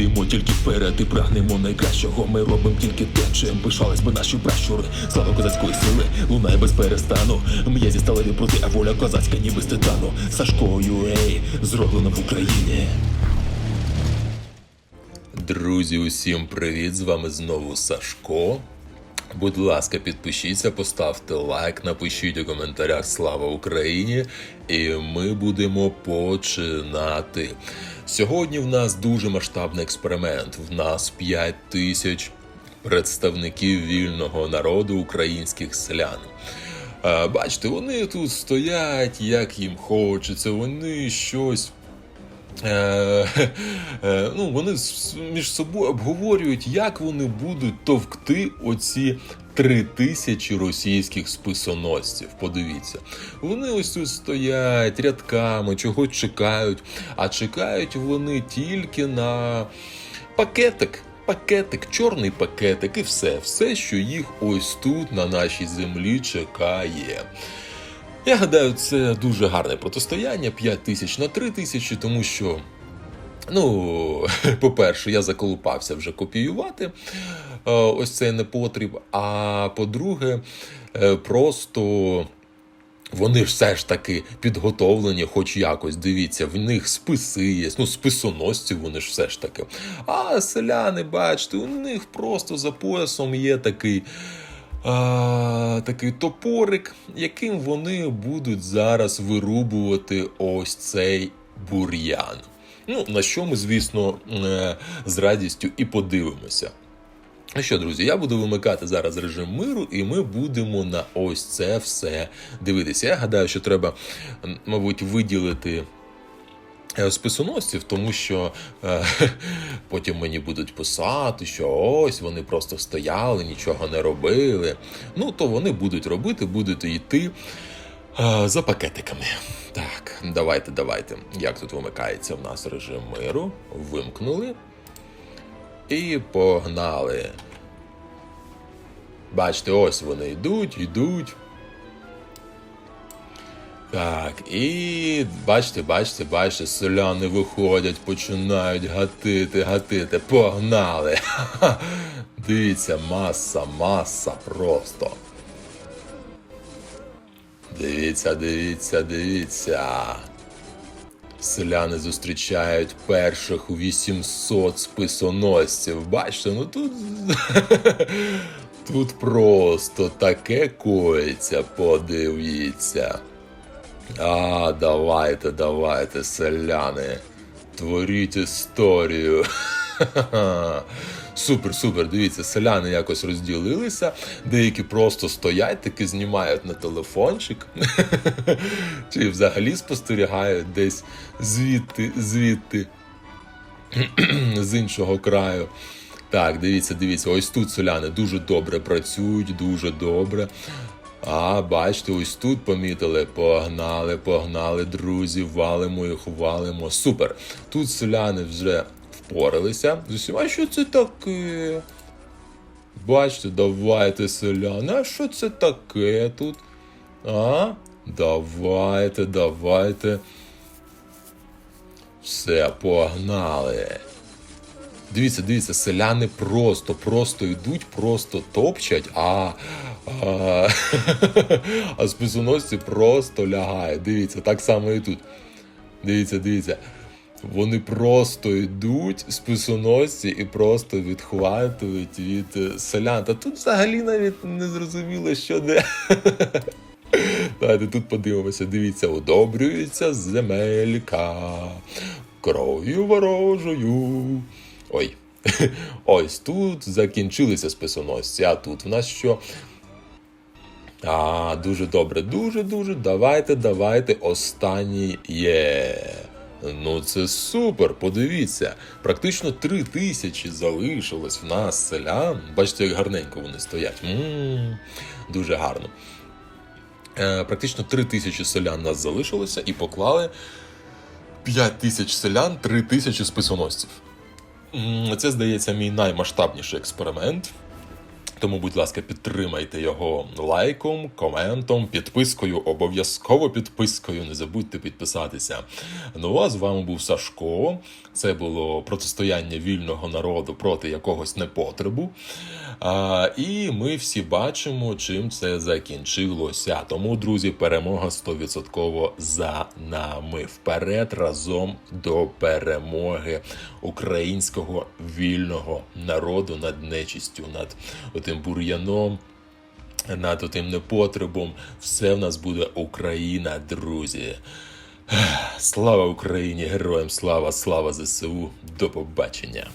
йдемо тільки вперед і прагнемо найкращого. Ми робимо тільки те, чим пишались би наші пращури. Слава козацької сили, лунає без перестану. М'язі сталеві проти, а воля козацька, ніби з титану. Сашко Юей зроблено в Україні. Друзі, усім привіт! З вами знову Сашко. Будь ласка, підпишіться, поставте лайк, напишіть у коментарях Слава Україні! І ми будемо починати. Сьогодні в нас дуже масштабний експеримент. В нас 5 тисяч представників вільного народу українських селян. Бачите, вони тут стоять, як їм хочеться, вони щось Е, е, ну, вони між собою обговорюють, як вони будуть товкти оці три тисячі російських списоносців. Подивіться, вони ось тут стоять рядками, чогось чекають, а чекають вони тільки на пакетик. Пакетик, чорний пакетик, і все, все, що їх ось тут на нашій землі чекає. Я гадаю, це дуже гарне протистояння 5 тисяч на 3 тисячі, тому що. Ну, по-перше, я заколупався вже копіювати е, ось цей непотріб. А по-друге, е, просто вони все ж таки підготовлені, хоч якось. Дивіться, в них списи є, ну, списоносці вони ж все ж таки. А селяни, бачите, у них просто за поясом є такий. А, такий топорик, яким вони будуть зараз вирубувати ось цей бур'ян. Ну, на що ми, звісно, е, з радістю і подивимося. Ну що, друзі, я буду вимикати зараз режим миру, і ми будемо на ось це все дивитися. Я гадаю, що треба, мабуть, виділити списоносців, тому що е, потім мені будуть писати, що ось вони просто стояли, нічого не робили. Ну, то вони будуть робити, будуть йти е, за пакетиками. Так, давайте, давайте. Як тут вимикається в нас режим миру? Вимкнули. І погнали. Бачите, ось вони йдуть, йдуть. Так, і бачите, бачите, бачите, селяни виходять, починають гатити, гатити. Погнали! Дивіться, маса, маса просто. Дивіться, дивіться, дивіться. Селяни зустрічають перших 800 списоносців. Бачите, ну тут. Тут просто таке коїться, подивіться. А, давайте, давайте, селяни. Творіть історію. Супер, супер. Дивіться, селяни якось розділилися. Деякі просто стоять, таки знімають на телефончик. Чи взагалі спостерігають десь звідти, звідти, з іншого краю. Так, дивіться, дивіться, ось тут селяни дуже добре працюють, дуже добре. А, бачите, ось тут помітили. Погнали, погнали, друзі, валимо їх, валимо. Супер. Тут селяни вже впоралися з усім. А що це таке? Бачите, давайте, селяни, а що це таке тут? А? Давайте, давайте. Все, погнали. Дивіться, дивіться, селяни просто, просто йдуть, просто топчать, а, а, списоносці просто лягають. Дивіться, так само і тут. Дивіться, дивіться. Вони просто йдуть списоносці і просто відхватують від е, селян. Та тут взагалі навіть не зрозуміло, що де. Давайте тут подивимося. Дивіться, удобрюється земелька кров'ю ворожою. Ой. Ось тут закінчилися списоносці, а тут в нас що? А, дуже добре, дуже, дуже. Давайте, давайте. Останній є. Ну, це супер, подивіться. Практично три тисячі залишилось в нас селян. Бачите, як гарненько вони стоять. м дуже гарно. Е, практично три тисячі селян нас залишилося і поклали 5 тисяч селян, 3 тисячі списоносців. М, Це, здається, мій наймасштабніший експеримент. Тому, будь ласка, підтримайте його лайком, коментом, підпискою, обов'язково підпискою. Не забудьте підписатися. Ну а з вами був Сашко. Це було протистояння вільного народу проти якогось непотребу. А, і ми всі бачимо, чим це закінчилося. Тому, друзі, перемога 100% за нами. Вперед разом до перемоги українського вільного народу над нечистю, над тим бур'яном. Над тим непотребом, все в нас буде Україна, друзі. Слава Україні! Героям слава, слава ЗСУ! До побачення!